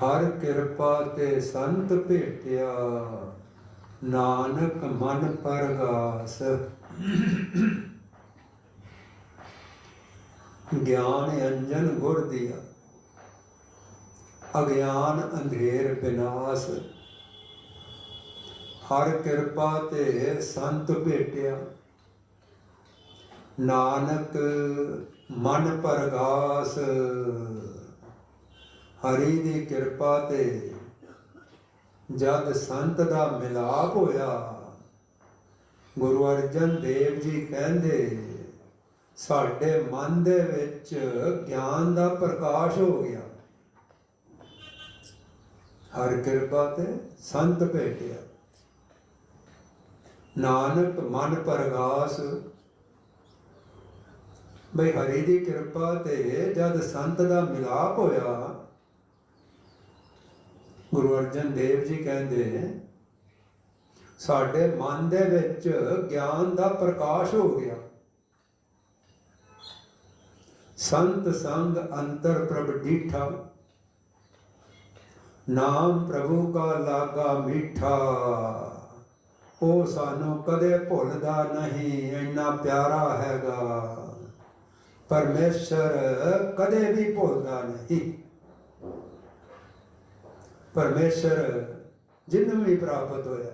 ਹਰ ਕਿਰਪਾ ਤੇ ਸੰਤ ਭੇਟਿਆ, ਨਾਨਕ ਮਨ ਪਰਗਾਸ। ਗਿਆਨ ਅੰਜਨ ਗੁਰ ਦਿਆ, ਅਗਿਆਨ ਅੰਧੇਰ ਬਿਨਾਸ਼। ਹਰ ਕਿਰਪਾ ਤੇ ਸੰਤ ਭੇਟਿਆ, ਨਾਨਕ ਮਨ ਪਰਗਾਸ। ਹਰੀ ਦੀ ਕਿਰਪਾ ਤੇ ਜਦ ਸੰਤ ਦਾ ਮਿਲਾਪ ਹੋਇਆ, ਗੁਰੂ ਅਰਜਨ ਦੇਵ ਜੀ ਕਹਿੰਦੇ, ਸਾਡੇ ਮਨ ਦੇ ਵਿੱਚ ਗਿਆਨ ਦਾ ਪ੍ਰਕਾਸ਼ ਹੋ ਗਿਆ। ਹਰ ਕਿਰਪਾ ਤੇ ਸੰਤ ਭੇਟਿਆ। ਨਾਨਕ ਮਨ ਪਰਗਾਸ। ਬਈ ਹਰੀ ਦੀ ਕਿਰਪਾ ਤੇ ਜਦ ਸੰਤ ਦਾ ਮਿਲਾਪ ਹੋਇਆ ਗੁਰੂ ਅਰਜਨ ਦੇਵ ਜੀ ਕਹਿੰਦੇ ਸਾਡੇ ਮਨ ਦੇ ਵਿੱਚ ਗਿਆਨ ਦਾ ਪ੍ਰਕਾਸ਼ ਹੋ ਗਿਆ। ਸੰਤ ਸੰਗ ਅੰਤਰ ਪ੍ਰਭ ਡੀਠਾ, ਨਾਮ ਪ੍ਰਭੂ ਕਾ ਲਾਗਾ ਮੀਠਾ। ਉਹ ਸਾਨੂੰ ਕਦੇ ਭੁੱਲਦਾ ਨਹੀਂ, ਇੰਨਾ ਪਿਆਰਾ ਹੈਗਾ। ਪਰਮੇਸ਼ਰ ਕਦੇ ਵੀ ਭੁੱਲਦਾ ਨਹੀਂ। ਪਰਮੇਸ਼ਰ ਜਿਹਨੂੰ ਵੀ ਪ੍ਰਾਪਤ ਹੋਇਆ।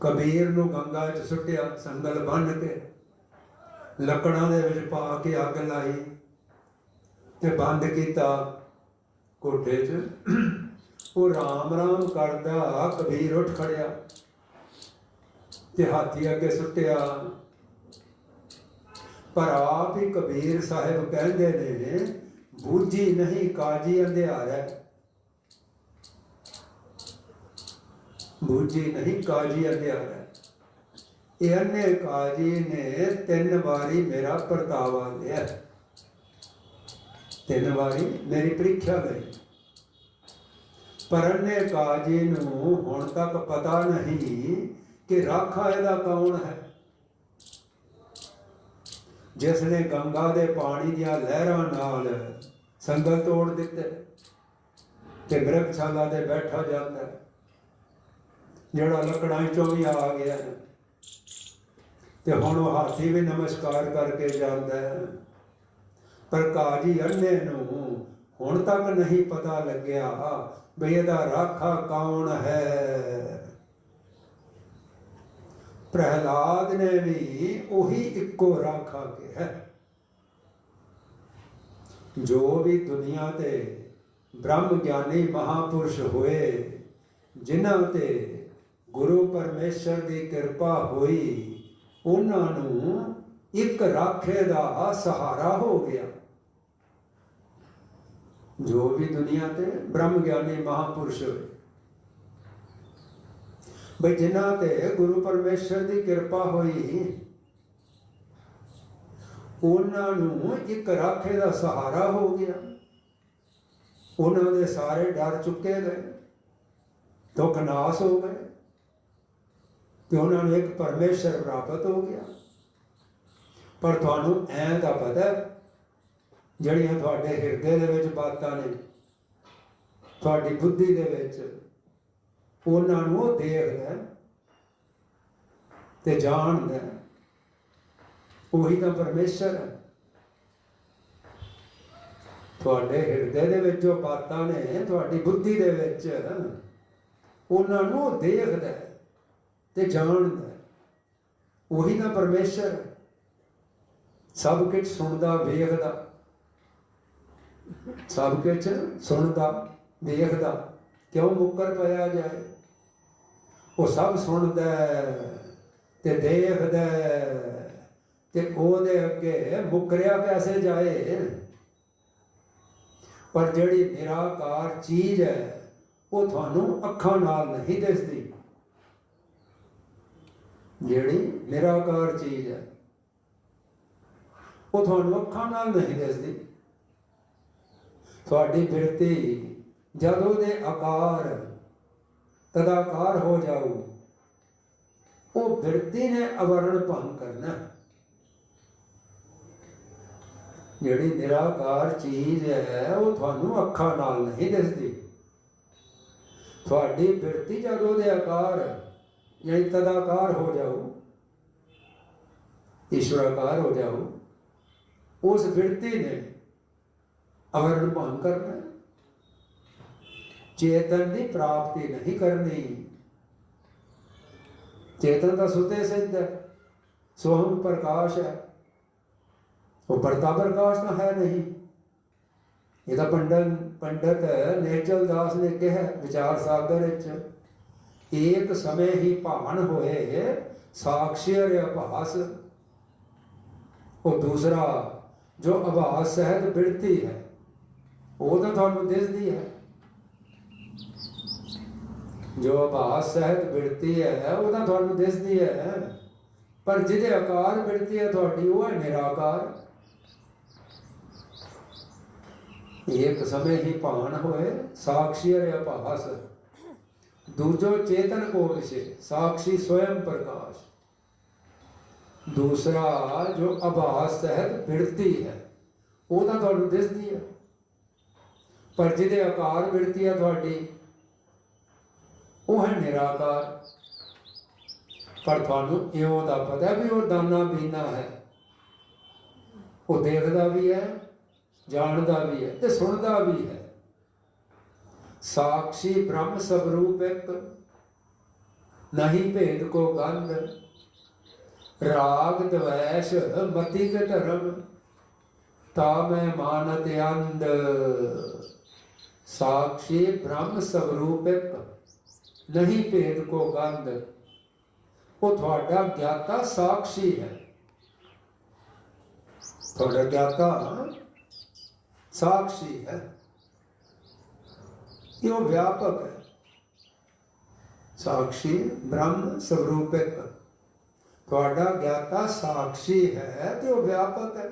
ਕਬੀਰ ਨੂੰ ਗੰਗਾ 'ਚ ਸੁੱਟਿਆ, ਸੰਗਲ ਬੰਨ ਕੇ, ਲੱਕੜਾਂ ਦੇ ਵਿੱਚ ਪਾ ਕੇ ਅੱਗ ਲਾਈ ਤੇ ਬੰਦ ਕੀਤਾ ਕੋਠੇ 'ਚ। ਉਹ ਰਾਮ ਰਾਮ ਕਰਦਾ, ਕਬੀਰ ਉੱਠ ਖੜਿਆ ਤੇ ਹਾਥੀ ਅੱਗੇ ਸੁੱਟਿਆ। ਪਰ ਆਪ ਹੀ ਕਬੀਰ ਸਾਹਿਬ ਕਹਿੰਦੇ ਨੇ ਬੂਝੀ ਨਹੀਂ, ਕਾਜੀ ਅੰਧਿਆਰਾ ਬੂਝੀ ਨਹੀਂ, ਕਾਜੀ ਅੰਧਿਆਰਾ ਇਹ ਅੰਨੇ ਕਾਜੀ ਨੇ, ਤਿੰਨ ਵਾਰੀ ਮੇਰਾ ਪਰਤਾਵਾ ਲਿਆ। ਤਿੰਨ ਵਾਰੀ ਮੇਰੀ ਪ੍ਰੀਖਿਆ ਲਈ। ਪਰ ਅੰਨੇ ਕਾਜੀ ਨੂੰ ਹੁਣ ਤੱਕ ਪਤਾ ਨਹੀਂ ਕਿ ਰਾਖਾ ਇਹਦਾ ਕੌਣ ਹੈ। ਜਿਸ ਨੇ ਗੰਗਾ ਦੇ ਪਾਣੀ ਦੀਆਂ ਲਹਿਰਾਂ ਨਾਲ ਸੰਗਲ ਤੋੜ ਦਿੱਤੇ, ਤੇ ਬ੍ਰਖਸ਼ਾਲਾ ਦੇ ਬੈਠਾ ਜਾਂਦਾ ਜਿਹੜਾ ਲੱਕੜਾਂ ਚੋਂ ਵੀ ਆ ਗਿਆ ਤੇ ਹੁਣ ਉਹ ਹਾਥੀ ਵੀ ਨਮਸਕਾਰ ਕਰਕੇ ਜਾਂਦਾ ਹੈ। ਪਰ ਕਾਜੀ ਅੰਨੇ ਨੂੰ ਹੁਣ ਤੱਕ ਨਹੀਂ ਪਤਾ ਲੱਗਿਆ ਵੀ ਇਹਦਾ ਰਾਖਾ ਕੌਣ ਹੈ। ਪ੍ਰਹਿਲਾਦ ਨੇ ਵੀ ਉਹੀ ਇੱਕੋ ਰਾਖਾ ਕਿਹਾ। ਜੋ ਵੀ ਦੁਨੀਆ ਤੇ ਬ੍ਰਹਮ ਗਿਆਨੀ ਮਹਾਪੁਰਸ਼ ਹੋਏ, ਜਿਨ੍ਹਾਂ ਤੇ ਗੁਰੂ ਪਰਮੇਸ਼ਰ ਦੀ ਕਿਰਪਾ ਹੋਈ, ਉਹਨਾਂ ਨੂੰ ਇੱਕ ਰਾਖੇ ਦਾ ਸਹਾਰਾ ਹੋ ਗਿਆ। ਜੋ ਵੀ ਦੁਨੀਆ ਤੇ ਬ੍ਰਹਮ ਗਿਆਨੀ ਮਹਾਪੁਰਸ਼ ਹੋਏ, ਬਈ ਜਿਨ੍ਹਾਂ ਤੇ ਗੁਰੂ ਪਰਮੇਸ਼ਰ ਦੀ ਕਿਰਪਾ ਹੋਈ ਉਹਨਾਂ ਨੂੰ ਇੱਕ ਰਾਖੇ ਦਾ ਸਹਾਰਾ ਹੋ ਗਿਆ। ਉਹਨਾਂ ਦੇ ਸਾਰੇ ਡਰ ਚੁੱਕੇ ਗਏ, ਦੁੱਖ ਨਾਸ ਹੋ ਗਏ ਤੇ ਉਹਨਾਂ ਨੂੰ ਇੱਕ ਪਰਮੇਸ਼ਰ ਪ੍ਰਾਪਤ ਹੋ ਗਿਆ। ਪਰ ਤੁਹਾਨੂੰ ਐਂ ਦਾ ਪਤਾ ਜਿਹੜੀਆਂ ਤੁਹਾਡੇ ਹਿਰਦੇ ਦੇ ਵਿੱਚ ਬਾਤਾਂ ਨੇ, ਤੁਹਾਡੀ ਬੁੱਧੀ ਦੇ ਵਿੱਚ, ਉਹਨਾਂ ਨੂੰ ਉਹ ਦੇਖਦਾ ਹੈ ਤੇ ਜਾਣਦਾ ਉਹੀ ਤਾਂ ਪਰਮੇਸ਼ਰ ਹੈ। ਤੁਹਾਡੇ ਹਿਰਦੇ ਦੇ ਵਿੱਚ ਜੋ ਬਾਤਾਂ ਨੇ, ਤੁਹਾਡੀ ਬੁੱਧੀ ਦੇ ਵਿੱਚ, ਉਹਨਾਂ ਨੂੰ ਉਹ ਦੇਖਦਾ ਤੇ ਜਾਣਦਾ ਉਹੀ ਤਾਂ ਪਰਮੇਸ਼ਰ ਸਭ ਕੁਝ ਸੁਣਦਾ, ਵੇਖਦਾ। ਸਭ ਕੁਝ ਸੁਣਦਾ, ਵੇਖਦਾ। ਕਿਉਂ ਮੁੱਕਰ ਪਿਆ ਜਾਏ? ਉਹ ਸਭ ਸੁਣਦਾ ਤੇ ਦੇਖਦਾ ਤੇ ਉਹਦੇ ਅੱਗੇ ਮੁਕਰਿਆ ਪੈਸੇ ਜਾਏ। ਪਰ ਜਿਹੜੀ ਨਿਰਾਕਾਰ ਚੀਜ਼ ਹੈ, ਉਹ ਤੁਹਾਨੂੰ ਅੱਖਾਂ ਨਾਲ ਨਹੀਂ ਦਿਸਦੀ। ਜਿਹੜੀ ਨਿਰਾਕਾਰ ਚੀਜ਼ ਹੈ, ਉਹ ਤੁਹਾਨੂੰ ਅੱਖਾਂ ਨਾਲ ਨਹੀਂ ਦਿਸਦੀ। ਤੁਹਾਡੀ ਬਿਰਤੀ ਜਦੋਂ ਦੇ ਆਕਾਰ, ਤਦਾਕਾਰ ਹੋ ਜਾਊ, ਉਹ ਬਿਰਤੀ ਨੇ ਅਵਰਣ ਭੰਗ ਕਰਨਾ। ਜਿਹੜੀ ਨਿਰਾਕਾਰ ਚੀਜ਼ ਹੈ, ਉਹ ਤੁਹਾਨੂੰ ਅੱਖਾਂ ਨਾਲ ਨਹੀਂ ਦਿਸਦੀ। ਤੁਹਾਡੀ ਬਿਰਤੀ ਜਦੋਂ ਦੇ ਆਕਾਰ, ਯਾਨੀ ਤਦਾਕਾਰ ਹੋ ਜਾਓ ਈਸ਼ਵਰਾਕਾਰ ਹੋ ਜਾਓ ਉਸ ਬਿਰਤੀ ਨੇ ਅਵਰਣ ਭੰਗ ਕਰਨਾ ਚੇਤਨ ਦੀ ਪ੍ਰਾਪਤੀ ਨਹੀਂ ਕਰਨੀ। ਚੇਤਨ ਦਾ ਸੁਤੇ ਸਿੱਧ ਹੈ, ਸੋਹਮ ਪ੍ਰਕਾਸ਼ ਹੈ। ਉਹ ਪਰਤਾ ਪ੍ਰਕਾਸ਼ ਤਾਂ ਹੈ ਨਹੀਂ। ਇਹ ਤਾਂ ਪੰਡਨ ਪੰਡਤ ਨੇਚਲ ਦਾਸ ਨੇ ਕਿਹਾ, ਵਿਚਾਰ ਸਾਗਰ ਵਿੱਚ ਇੱਕ ਸਮੇਂ ਹੀ ਭਾਵਨ ਹੋਏ ਸਾਖਸ਼ੀ ਅਰ ਉਹ ਦੂਸਰਾ, ਜੋ ਅਭਾਸ ਸਹਿਤ ਬਿਰਤੀ ਹੈ, ਉਹ ਤਾਂ ਤੁਹਾਨੂੰ ਦਿਸਦੀ ਹੈ। ਜੋ ਅਭਾਸ ਸਹਿਤ ਬਿਰਤੀ ਹੈ, ਉਹ ਤਾਂ ਤੁਹਾਨੂੰ ਦਿਸਦੀ ਹੈ। ਪਰ ਜਿਹਦੇ ਆਕਾਰ ਬਿਰਤੀ ਹੈ, ਤੁਹਾਡੀ, ਉਹ ਹੈ ਨਿਰਾਕਾਰ। ਇੱਕ ਸਮੇਂ ਹੀ ਭਾਣ ਹੋਏ, ਸਾਖਸ਼ੀ ਅਰ ਆਭਾਸ ਦੂਜੋ ਚੇਤਨ ਕੋ ਵਿਸ਼ੇ ਸਾਖਸ਼ੀ ਸਵयं ਪ੍ਰਕਾਸ਼। ਦੂਸਰਾ, ਜੋ ਆਭਾਸ ਸਹਿਤ ਬਿਰਤੀ ਹੈ, ਉਹ ਤਾਂ ਤੁਹਾਨੂੰ ਦਿਸਦੀ ਹੈ। ਪਰ ਜਿਹਦੇ ਆਕਾਰ ਬਿਰਤੀ ਹੈ ਤੁਹਾਡੀ, ਉਹ ਹੈ ਨਿਰਾਕਾਰ। ਪਰ ਤੁਹਾਨੂੰ ਇਉਂ ਦਾ ਪਤਾ ਵੀ ਉਹ ਦਾਨਾ ਬੀਨਾ ਹੈ, ਉਹ ਦੇਖਦਾ ਵੀ ਹੈ ਜਾਣਦਾ ਵੀ ਹੈ ਤੇ ਸੁਣਦਾ ਵੀ ਹੈ। ਸਾਖੀ ਬ੍ਰਹਮ ਸਵਰੂਪ ਇੱਕ, ਨਹੀਂ ਭੇਦ ਕੋ ਗੰਧ। ਰਾਗ ਦਵੈਸ਼ ਮਤੀ ਕੇ ਧਰਮ, ਤਾ ਮੈਂ ਮਾਨਤ ਅੰਧ। ਸਾਖੀ ਬ੍ਰਹਮ ਸਵਰੂਪ ਇੱਕ, ਨਹੀਂ ਭੇਦ ਕੋ ਗੰਧ। ਉਹ ਤੁਹਾਡਾ ਗਿਆਤਾ ਸਾਖੀ ਹੈ। ਤੁਹਾਡਾ ਗਿਆਤਾ ਸਾਖੀ ਹੈ। ਇਹ ਉਹ ਵਿਆਪਕ ਹੈ। ਸਾਖੀ ਬ੍ਰਹਮ ਸਵਰੂਪਕ ਤੁਹਾਡਾ ਗਿਆਤਾ ਸਾਖੀ ਹੈ ਤੇ ਉਹ ਵਿਆਪਕ ਹੈ।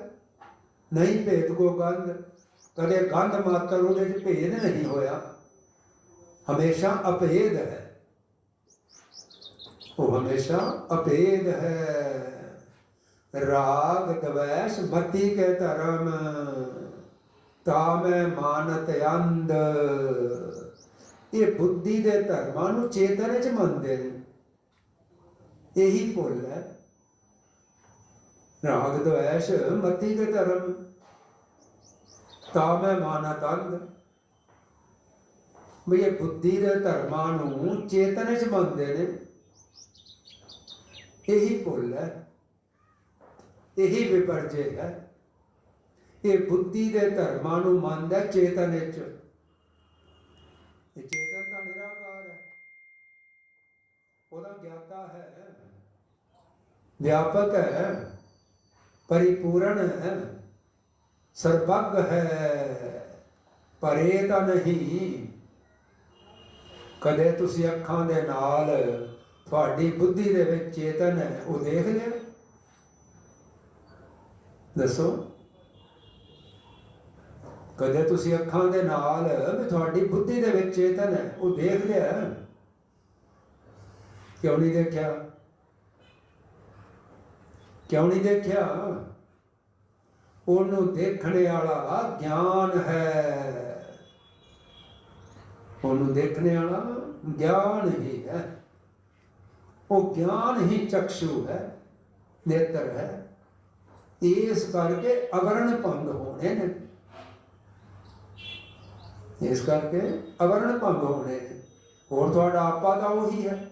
ਨਹੀਂ ਭੇਦ ਕੋ ਗੰਧ। ਕਦੇ ਗੰਧ ਮਾਤਰ ਉਹਦੇ ਚ ਭੇਦ ਨਹੀਂ ਹੋਇਆ। ਹਮੇਸ਼ਾ ਅਭੇਦ ਹੈ। ਉਹ ਹਮੇਸ਼ਾ ਅਭੇਦ ਹੈ। ਰਾਗ ਦਵੈਸ਼ ਮਤੀ ਕੇ ਧਰਮ। ਤਾ ਮੈਂ ਮਾਨਤ ਅੰਧ। ਇਹ ਬੁੱਧੀ ਦੇ ਧਰਮਾਂ ਨੂੰ ਚੇਤਨ ਚ ਮੰਨਦੇ ਨੇ। ਇਹੀ ਭੁੱਲ ਹੈ। ਰਾਗ ਦਵੈਸ਼ ਮਤੀ ਕੇ ਧਰਮ। ਤਾ ਮੈਂ ਮਾਨਤ ਅੰਧ। ਵੀ ਇਹ ਬੁੱਧੀ ਦੇ ਧਰਮਾਂ ਨੂੰ ਚੇਤਨ ਚ ਮੰਨਦੇ ਨੇ। ਇਹੀ ਭੁੱਲ ਹੈ। ਇਹੀ ਵਿਪਰਜੇ ਹੈ। ਇਹ ਬੁੱਧੀ ਦੇ ਧਰਮਾਂ ਨੂੰ ਮੰਨਦਾ ਚੇਤਨ ਵਿੱਚ। ਇਹ ਚੇਤਨ ਤਾਂ ਨਿਰਾਕਾਰ ਹੈ। ਉਹਦਾ ਗਿਆਤਾ ਹੈ। ਵਿਆਪਕ ਹੈ। ਪਰਿਪੂਰਨ ਹੈ। ਸਰਬੱਗ ਹੈ। ਪਰੇ ਤਾਂ ਨਹੀਂ। ਕਦੇ ਤੁਸੀਂ ਅੱਖਾਂ ਦੇ ਨਾਲ ਤੁਹਾਡੀ ਬੁੱਧੀ ਦੇ ਵਿੱਚ ਚੇਤਨ ਹੈ, ਉਹ ਦੇਖ ਲਿਆ। ਦੱਸੋ। ਕਦੇ ਤੁਸੀਂ ਅੱਖਾਂ ਦੇ ਨਾਲ ਵੀ ਤੁਹਾਡੀ ਬੁੱਧੀ ਦੇ ਵਿੱਚ ਚੇਤਨ ਹੈ, ਉਹ ਦੇਖ ਲਿਆ ਕਿਉਂ ਨਹੀਂ ਦੇਖਿਆ? ਕਿਉਂ ਨਹੀਂ ਦੇਖਿਆ? ਉਹਨੂੰ ਦੇਖਣ ਵਾਲਾ ਗਿਆਨ ਹੈ। ਉਹਨੂੰ ਦੇਖਣ ਵਾਲਾ ਗਿਆਨ ਹੀ ਹੈ। ਉਹ ਗਿਆਨ ਹੀ ਚਕਸ਼ੂ ਹੈ, ਨੇਤਰ ਹੈ। ਇਸ ਕਰਕੇ ਅਵਰਣ ਭੰਗ ਹੋਣੇ ਨੇ। ਇਸ ਕਰਕੇ ਅਵਰਣ ਭੰਗ ਹੋਣੇ ਨੇ। ਹੋਰ ਤੁਹਾਡਾ ਆਪਾ ਤਾਂ ਉਹੀ ਹੈ।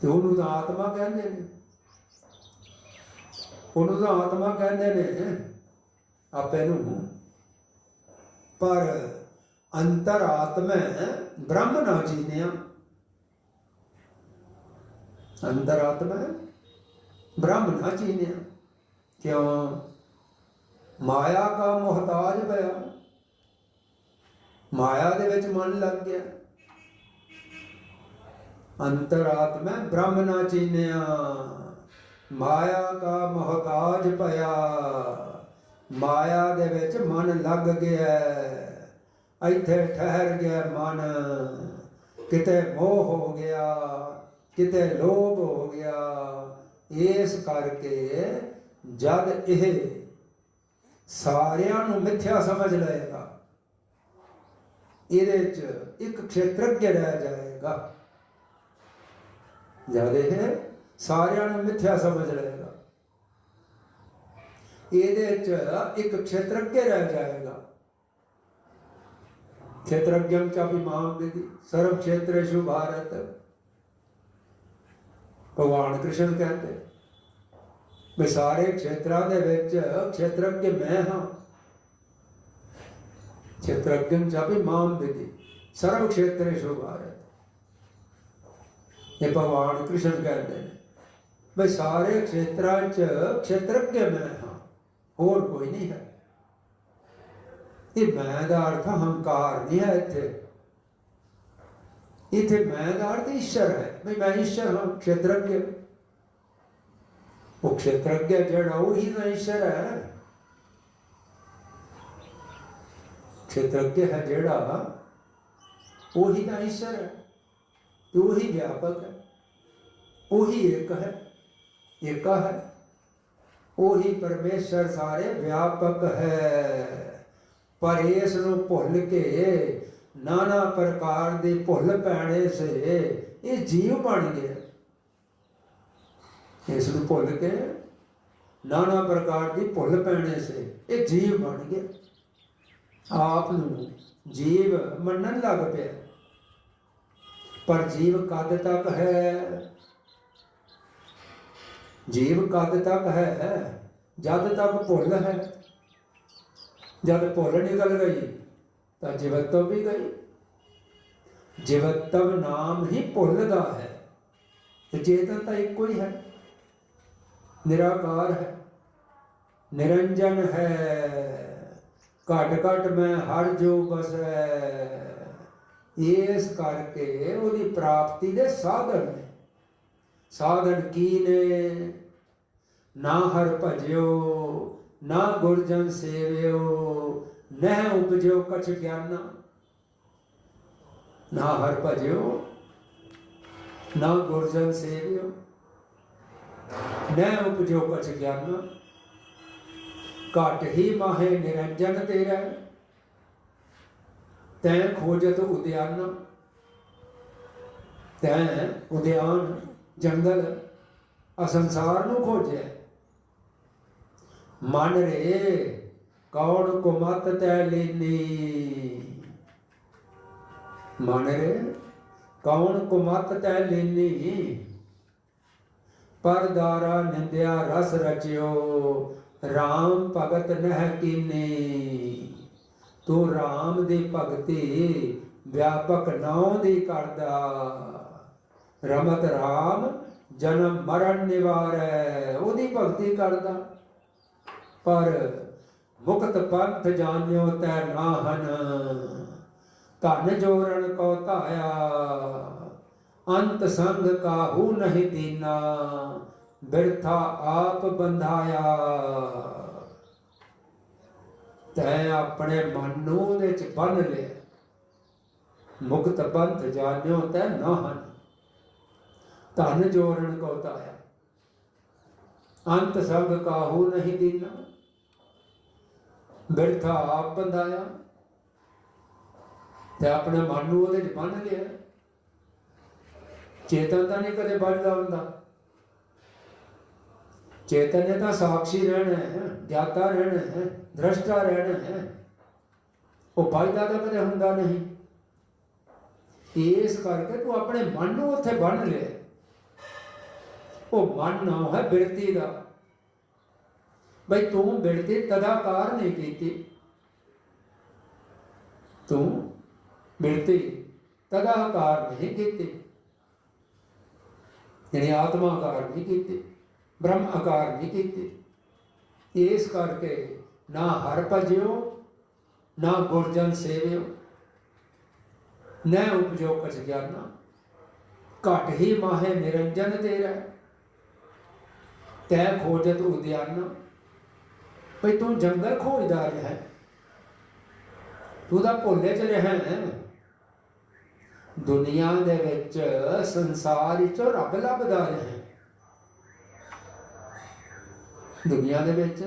ਤੇ ਉਹਨੂੰ ਤਾਂ ਆਤਮਾ ਕਹਿੰਦੇ ਨੇ। ਉਹਨੂੰ ਤਾਂ ਆਤਮਾ ਕਹਿੰਦੇ ਨੇ ਆਪੇ ਨੂੰ। ਪਰ ਅੰਤਰ ਆਤਮਾ ਬ੍ਰਹਮ ਨਾ ਜੀਨਿਆ। ਅੰਦਰ ਆਤਮਾ ਬ੍ਰਹਮ ਨਾ ਜੀਨਿਆ। ਕਿਉਂ? ਮਾਇਆ ਦਾ ਮੁਹਤਾਜ ਪਿਆ ਮਾਇਆ ਦੇ ਵਿੱਚ ਮਨ ਲੱਗ ਗਿਆ। ਅੰਤਰਾਤਮਾ ਬ੍ਰਹਮ ਨਾ ਚੀਨਿਆ, ਮਾਇਆ ਦਾ ਮੁਹਤਾਜ ਪਿਆ ਮਾਇਆ ਦੇ ਵਿੱਚ ਮਨ ਲੱਗ ਗਿਆ। ਇੱਥੇ ਠਹਿਰ ਗਿਆ ਮਨ, ਕਿਤੇ ਮੋਹ ਹੋ ਗਿਆ, ਕਿਤੇ ਲੋਭ ਹੋ ਗਿਆ। ਇਸ ਕਰਕੇ ਜਦ ਇਹ ਸਾਰਿਆਂ ਨੂੰ ਮਿੱਥਿਆ ਸਮਝ ਲਏਗਾ ਇਹਦੇ ਚ ਇੱਕ ਖੇਤਰਜ ਰਹਿ ਜਾਏਗਾ। ਜਦ ਇਹ ਸਾਰਿਆਂ ਨੂੰ ਮਿੱਥਿਆ ਸਮਝ ਲਏਗਾ। ਇਹਦੇ ਚ ਇੱਕ ਖੇਤਰਜ ਰਹਿ ਜਾਏਗਾ। ਖੇਤਰਜਮ ਕਾ ਵੀ ਮਾਮ ਦੇ ਦੀ ਸਰਵ ਖੇਤਰੇਸ਼ੂ ਭਾਰਤ। ਭਗਵਾਨ ਕ੍ਰਿਸ਼ਨ ਕਹਿੰਦੇ, ਵੀ ਸਾਰੇ ਖੇਤਰਾਂ ਦੇ ਵਿੱਚ ਖੇਤਰਜ ਮੈਂ ਹਾਂ। क्षेत्रज्ञं चापि मां विधि। सर्वक्षेत्रेषु भारत ਇਹ ਭਗਵਾਨ ਕ੍ਰਿਸ਼ਨ ਕਹਿੰਦੇ ਨੇ ਮੈਂ ਸਾਰੇ ਖੇਤਰਾਂ 'ਚ ਖੇਤਰज्ञ ਮੈਂ ਹਾਂ ਹੋਰ ਕੋਈ ਨਹੀਂ ਹੈ ਇਹ ਮੈਂ ਦਾ ਅਰਥ ਹੰਕਾਰ ਨਹੀਂ ਹੈ ਇੱਥੇ ਇੱਥੇ ਮੈਂ ਦਾ ਅਰਥ ਈਸ਼ਰ ਹੈ ਮੈਂ ਮੈਂ ਈਸ਼ਰ ਹਾਂ ਖੇਤਰज्ञ ਉਹ ਖੇਤਰज्ञ ਜਿਹੜਾ ਉਹ ਹੀ ਈਸ਼ਰ ਹੈ ਖੇਤਰज्ञ ਹੈ ਜਿਹੜਾ ਉਹੀ ਤਾਂ ਈਸ਼ਰ ਹੈ ਤੇ ਉਹੀ ਵਿਆਪਕ ਹੈ, ਉਹੀ ਇੱਕ ਹੈ ਏਕਾ ਹੈ, ਉਹੀ ਪਰਮੇਸ਼ਰ ਸਾਰੇ ਵਿਆਪਕ ਹੈ। ਪਰ ਇਸ ਨੂੰ ਭੁੱਲ ਕੇ ਨਾਨਾ ਪ੍ਰਕਾਰ ਦੇ ਭੁੱਲ ਪੈਣੇ ਸੇ, ਇਹ ਜੀਵ ਬਣ ਗਿਆ। ਇਸ ਨੂੰ ਭੁੱਲ ਕੇ ਨਾਨਾ ਪ੍ਰਕਾਰ ਦੀ ਭੁੱਲ ਪੈਣੇ ਸੇ, ਇਹ ਜੀਵ ਬਣ ਗਿਆ। ਆਪ ਨੂੰ ਜੀਵ ਮੰਨਣ ਲੱਗ ਪਿਆ। ਪਰ ਜੀਵ ਕਦ ਤੱਕ ਹੈ? ਜੀਵ ਕਦ ਤੱਕ ਹੈ? ਜਦ ਤੱਕ ਭੁੱਲ ਹੈ। ਜਦ ਭੁੱਲ ਨਿਕਲ ਗਈ, ਤਾਂ ਜੀਵਤਵ ਵੀ ਗਈ। ਜੀਵਤਵ ਨਾਮ ਹੀ ਭੁੱਲ ਦਾ ਹੈ। ਤੇ ਚੇਤਨ ਤਾਂ ਇੱਕੋ ਹੀ ਹੈ। ਨਿਰਾਕਾਰ ਹੈ। ਨਿਰੰਜਨ ਹੈ। ਘਟ ਘਟ ਮੈਂ ਹਰ ਜੋ ਬਸੈ ਇਸ ਕਰਕੇ ਉਹਦੀ ਪ੍ਰਾਪਤੀ ਦੇ ਸਾਧਨ ਨੇ। ਸਾਧਨ ਕੀ ਨੇ? ਨਾ ਹਰ ਭਜਿਓ, ਨਾ ਗੁਰਜਨ ਸੇਵਿਓ, ਨਹਿ ਉਪਜਿਓ ਕਛ ਗਿਆਨਾ। ਨਾ ਹਰ ਭਜਿਓ, ਨਾ ਗੁਰਜਨ ਸੇਵਿਓ, ਨਹਿ ਉਪਜਿਓ ਕਛ ਗਿਆਨਾ। ਘਟ ਹੀ ਮਾਹੇ ਨਿਰੰਜਨ ਤੇਰਾ। ਤੈ ਖੋਜਤ ਉਦਿਆਨ ਤੈ ਉਦਿਆਨ ਜੰਗਲ ਅਸੰਸਾਰ ਨੂੰ ਖੋਜਿਆ ਮਨ ਰੇ, ਕੌਣ ਕੁਮਤ ਤੈ ਲੈਨੀ। ਮਨ ਰੇ, ਕੌਣ ਕੁਮਤ ਤੈ ਲੀਨੀ। ਪਰਦਾਰਾ ਨਿੰਦਿਆ ਰਸ ਰਚਿਓ RAM ਭਗਤ ਨਹਿ ਕੀਨੀ? ਤੂੰ RAM ਦੀ ਭਗਤੀ ਵਿਆਪਕ ਨਾਉ ਦੀ ਕਰਦਾ। ਰਮਤ RAM ਜਨਮ ਮਰਨ ਨਿਵਾਰੈ, ਉਹਦੀ ਭਗਤੀ ਕਰਦਾ। ਪਰ ਮੁਕਤ ਪੰਥ ਜਾਣਿਓ ਤੈ ਨਾਹਨ, ਧਨ ਜੋਰਨ ਕੋ ਧਾਇਆ। ਅੰਤ ਸੰਗ ਕਾਹੂ ਨਹੀਂ ਦੀਨਾ। ਬਿਰਥਾ ਆਪ ਬੰਧਾਇਆ। ਤੈ ਆਪਣੇ ਮਨ ਨੂੰ ਉਹਦੇ ਚ ਬੰਨ ਲਿਆ। ਮੁਕਤ ਪੰਥ ਜਾਣਿਓ ਤੈ ਨਾਹਨ ਧਨ ਜੋਰਨ ਕੋ ਧਾਇਆ ਅੰਤ ਸੰਗ ਕਾਹੂ ਨਹੀਂ ਦੀਨਾ। ਬਿਰਥਾ ਆਪ ਬੰਧਾਇਆ। ਤੇ ਆਪਣੇ ਮਨ ਨੂੰ ਉਹਦੇ ਚ ਬੰਨ ਲਿਆ। ਚੇਤਨ ਤਾਂ ਨਹੀਂ ਕਦੇ ਵੱਜਦਾ ਹੁੰਦਾ ਚੇਤਨ ਨੇ ਤਾਂ ਸਾਖੀ ਰਹਿਣਾ ਹੈ ਗਿਆਤਾ ਰਹਿਣਾ ਹੈ ਦ੍ਰਸ਼ਟਾ ਰਹਿਣਾ ਹੈ ਉਹ ਵੱਜਦਾ ਤਾਂ ਕਦੇ ਹੁੰਦਾ ਨਹੀਂ ਇਸ ਕਰਕੇ ਤੂੰ ਆਪਣੇ ਮਨ ਨੂੰ ਉੱਥੇ ਬੰਨ ਲੈ ਉਹ ਮਨ ਨਾ ਹੈ ਬਿਰਤੀ ਦਾ ਬਈ ਤੂੰ ਬਿਰਤੀ ਤਦਾਕਾਰ ਨਹੀਂ ਕੀਤੀ ਤੂੰ ਬਿਰਤੀ ਤਦਾਕਾਰ ਨਹੀਂ ਕੀਤੀ ਯਾਨੀ ਆਤਮਾ ਆਕਾਰ ਨਹੀਂ ਕੀਤੀ ਬ੍ਰਹਮ ਆਕਾਰ ਨਹੀਂ ਕੀਤੀ। ਇਸ ਕਰਕੇ ਨਾ ਹਰ ਭਜਿਓ, ਨਾ ਗੁਰਜਨ ਸੇਵਿਓ, ਨੈ ਉਪਜੋ ਕਛ ਗਿਆਨਾ। ਘਟ ਹੀ ਮਾਹੇ ਨਿਰੰਜਨ ਤੇਰਾ ਤੈ ਖੋਜਤ ਉਦਿਆਨਾ। ਭਈ ਤੂੰ ਜੰਗਲ ਖੋਜਦਾ ਰਿਹਾ ਤੂੰ ਤਾਂ ਭੋਲੇ ਚ ਰਿਹਾ ਹੈ ਦੁਨੀਆ ਦੇ ਵਿੱਚ ਸੰਸਾਰ ਵਿੱਚ ਰੱਬ ਲੱਭਦਾ ਰਿਹਾ। ਦੁਨੀਆ ਦੇ ਵਿੱਚ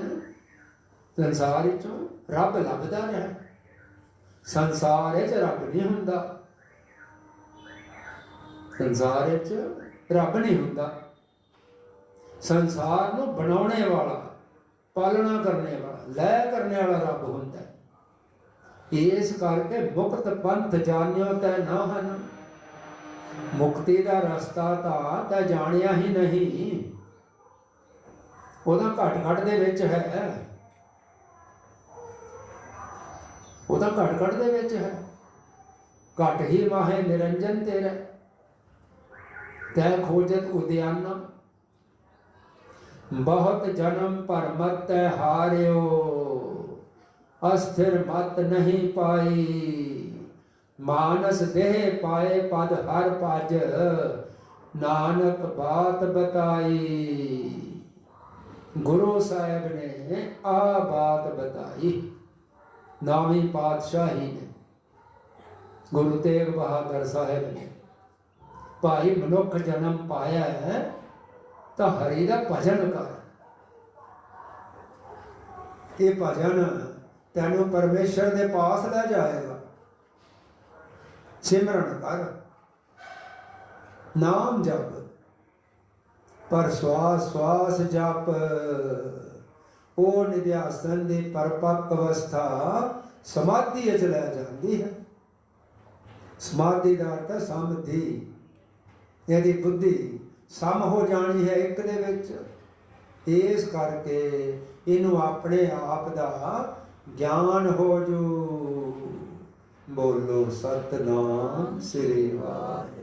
ਸੰਸਾਰ ਵਿੱਚੋਂ ਰੱਬ ਲੱਭਦਾ ਰਿਹਾ। ਸੰਸਾਰ ਵਿੱਚ ਰੱਬ ਨਹੀਂ ਹੁੰਦਾ। ਸੰਸਾਰ ਵਿੱਚ ਰੱਬ ਨਹੀਂ ਹੁੰਦਾ। ਸੰਸਾਰ ਨੂੰ ਬਣਾਉਣੇ ਵਾਲਾ, ਪਾਲਣਾ ਕਰਨੇ ਵਾਲਾ, ਲੈ ਕਰਨੇ ਵਾਲਾ ਰੱਬ ਹੁੰਦਾ ਹੈ। ਇਸ ਕਰਕੇ ਮੁਕਤ ਪੰਥ ਜਾਣਿਓ ਤੈ ਨਾ ਹਨ। ਮੁਕਤੀ ਦਾ ਰਸਤਾ ਤਾਂ ਤੈ ਜਾਣਿਆ ਹੀ ਨਹੀਂ। ਉਹਦਾ ਘਟ ਘਟ ਦੇ ਵਿੱਚ ਹੈ। ਉਹਦਾ ਘਟ ਘਟ ਦੇ ਵਿੱਚ ਹੈ। ਘਟ ਹੀ ਮਾਹੇ ਨਿਰੰਜਨ ਤੇਰਾ। ਤੈ ਖੋਜਤ ਉਦਿਆਨਮ ਬਹੁਤ ਜਨਮ ਪਰ ਮਤ ਹਾਰਿਓ। ਅਸਥਿਰ ਮਤ ਨਹੀਂ ਪਾਈ। ਮਾਨਸ ਦੇਹ ਪਾਏ ਪਦ ਹਰ ਪਜ ਨਾਨਕ ਬਾਤ ਬਤਾਈ। ਗੁਰੂ ਸਾਹਿਬ ਨੇ ਆ ਬਾਤ ਬਤਾਈ। ਨਾਮੀ ਪਾਤਸ਼ਾਹੀ ਨੇ, ਗੁਰੂ ਤੇਗ ਬਹਾਦਰ ਸਾਹਿਬ ਨੇ। ਭਾਈ ਮਨੁੱਖ ਜਨਮ ਪਾਇਆ ਹੈ, ਤਾਂ ਹਰੀ ਦਾ ਭਜਨ ਕਰ। ਇਹ ਭਜਨ ਤੈਨੂੰ ਪਰਮੇਸ਼ਰ ਦੇ ਪਾਸ ਲੈ ਜਾਏਗਾ। ਸਿਮਰਨ ਕਰ। ਨਾਮ ਜਪ। ਪਰ ਸਵਾਸ ਸਵਾਸ ਜਪ। ਉਹ ਨਿਧਿਆਸਨ ਦੀ ਪਰਪੱਕ ਅਵਸਥਾ ਸਮਾਧੀ ਵਿੱਚ ਲੈ ਜਾਂਦੀ ਹੈ। ਸਮਾਧੀ ਦਾ ਅਰਥ ਹੈ ਸਮਧੀ। ਇਹਦੀ ਬੁੱਧੀ ਸਮ ਹੋ ਜਾਣੀ ਹੈ ਇੱਕ ਦੇ ਵਿੱਚ। ਇਸ ਕਰਕੇ ਇਹਨੂੰ ਆਪਣੇ ਆਪ ਦਾ ਗਿਆਨ ਹੋ ਜੋ। ਬੋਲੋ, ਸਤਨਾਮ ਸ੍ਰੀ ਵਾਹਿਗੁਰੂ।